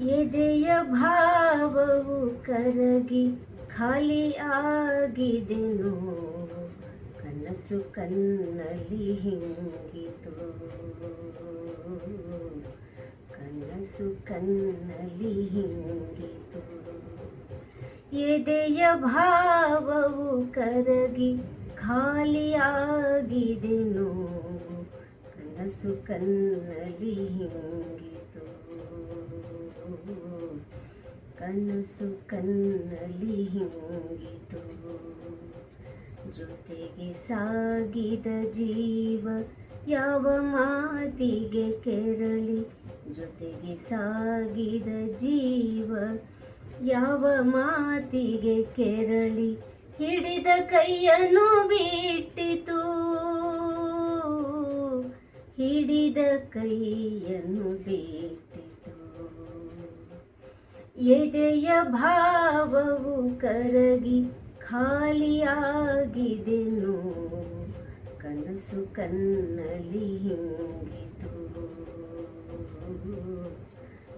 ಎದೆಯ ಭಾವವು ಕರಗಿ ಖಾಲಿ ಆಗಿದೆನು ಕನಸು ಕಣ್ಣಲ್ಲಿ ಹಿಂಗಿತು. ಕನಸು ಕಣ್ಣಲ್ಲಿ ಹಿಂಗಿತು. ಎದೆಯ ಭಾವವು ಕರಗಿ ಖಾಲಿಯಾಗಿದೆನು ಕನಸು ಕಣ್ಣಲ್ಲಿ ಹಿಂಗಿತು. ಕನಸು ಕಣ್ಣಲ್ಲಿ ಹಿಂಗಿತು. ಜೊತೆಗೆ ಸಾಗಿದ ಜೀವ ಯಾವ ಮಾತಿಗೆ ಕೆರಳಿ. ಜೊತೆಗೆ ಸಾಗಿದ ಜೀವ ಯಾವ ಮಾತಿಗೆ ಕೆರಳಿ. ಹಿಡಿದ ಕೈಯನ್ನು ಬಿಟ್ಟಿತು. ಹಿಡಿದ ಕೈಯನ್ನು ಬಿಟ್ಟಿತು. ಎದೆಯ ಭಾವವು ಕರಗಿ ಖಾಲಿಯಾಗಿದೆನು ಕನಸು ಕನ್ನಲಿ ಹಿಂಗಿತು.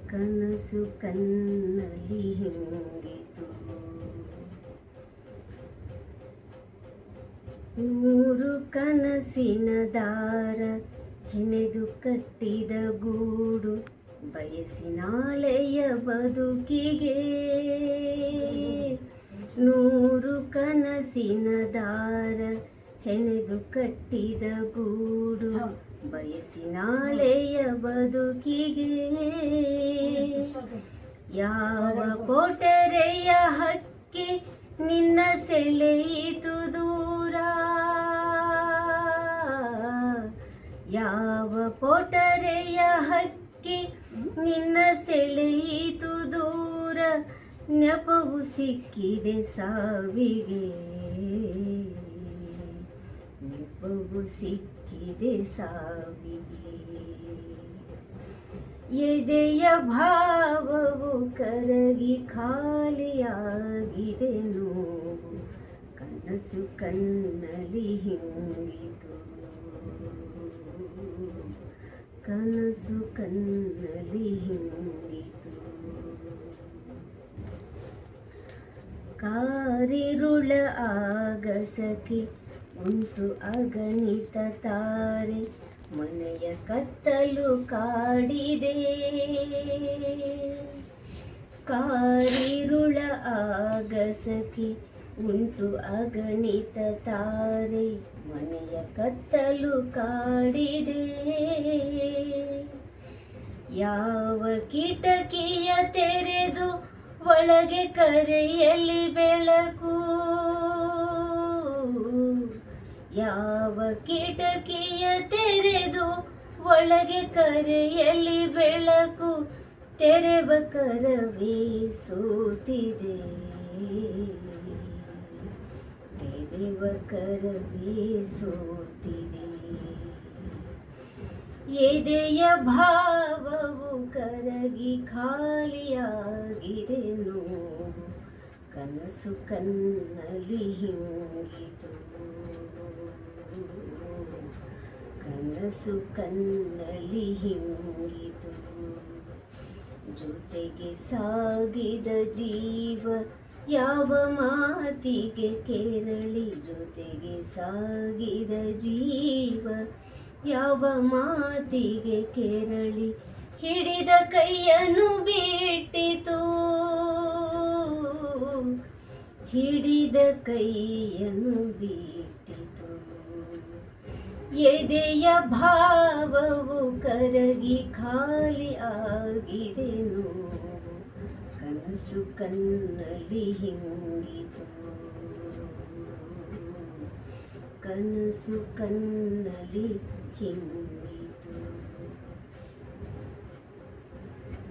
ಕನಸು ಕನ್ನಲಿ ಹಿಂಗಿತು. ಮೂರು ಕನಸಿನ ದಾರ ಹೆಣೆದು ಕಟ್ಟಿದ ಗೂಡು. ಬಯಸಿನಾಳೆಯ ಬದುಕಿಗೆ ನೂರು ಕನಸಿನ ದಾರ ಹೆಣೆದು ಕಟ್ಟಿದ ಗೂಡು ಬಯಸಿನಾಳೆಯ ಬದುಕಿಗೆ ಯಾವ ಕೋಟರೆಯ ಹಕ್ಕಿ ನಿನ್ನ ಸೆಳೆಯಿತು ದೂರ. ಯಾವ ಪೋಟರೆಯ ಹಕ್ಕಿ ನಿನ್ನ ಸೆಳೆಯಿತು ದೂರ ನೆಪವು ಸಿಕ್ಕಿದೆ ಸಾವಿಗೆ. ನೆಪವು ಸಿಕ್ಕಿದೆ ಸಾವಿಗೆ. ಎದೆಯ ಭಾವವು ಕರಗಿ ಖಾಲಿಯಾಗಿದೆ ನೋವು. ಕನಸು ಕಣ್ಣಲ್ಲಿ ಹಿಂಗಿತು. ಕನಸು ಕಣ್ಣಲ್ಲಿ ಹಿಂಗಿತು. ಕಾರಿರುಳ ಆಗಸಕ್ಕೆ ಉಂಟು ಅಗಣಿತ ತಾರೆ, ಮನೆಯ ಕತ್ತಲು ಕಾಡಿದೆ. ಕಾರಿರುಳ ಆಗಸಕ್ಕೆ ಉಂಟು ಅಗಣಿತ ತಾರೆ, ಮನೆಯ ಕತ್ತಲು ಕಾಡಿದೆ. ಯಾವ ಕಿಟಕಿಯ ತೆರೆದು ಒಳಗೆ ಕರೆಯಲ್ಲಿ ಬೆಳಕು? ಯಾವ ಕಿಟಕಿಯ ತೆರೆದು ಒಳಗೆ ಕರೆಯಲ್ಲಿ ಬೆಳಕು? ತೆರೆವ ಕರವೇ ಸೋತಿದೆ. ತೆರೆವ ಕರವೇ ಸೋತಿದೆ. ಎದೆಯ ಭಾವವು ಕರಗಿ ಖಾಲಿಯಾಗಿದೆ ನೋವು ಕನಸು ಕಣ್ಣಲ್ಲಿ ಹಿಂಗಿತು ಕನಸು ಕಣ್ಣಲ್ಲಿ ಹಿಂಗಿತು ಜೊತೆಗೆ ಸಾಗಿದ ಜೀವ ಯಾವ ಮಾತಿಗೆ ಕೇರಳಿ. ಜೊತೆಗೆ ಸಾಗಿದ ಜೀವ ಯಾವ ಮಾತಿಗೆ ಕೆರಳಿ ಹಿಡಿದ ಕೈಯನ್ನು ಬಿಟ್ಟಿತು ಹಿಡಿದ ಕೈಯನ್ನು ಬಿಟ್ಟಿತು ಎದೆಯ ಭಾವವು ಕರಗಿ ಖಾಲಿ ಆಗಿದೆನು, ಕನಸು ಕಣ್ಣಲ್ಲಿ ಹಿಂಗಿತು. ಕನಸು ಕಣ್ಣಲ್ಲಿ ಹಿಂಗಿತು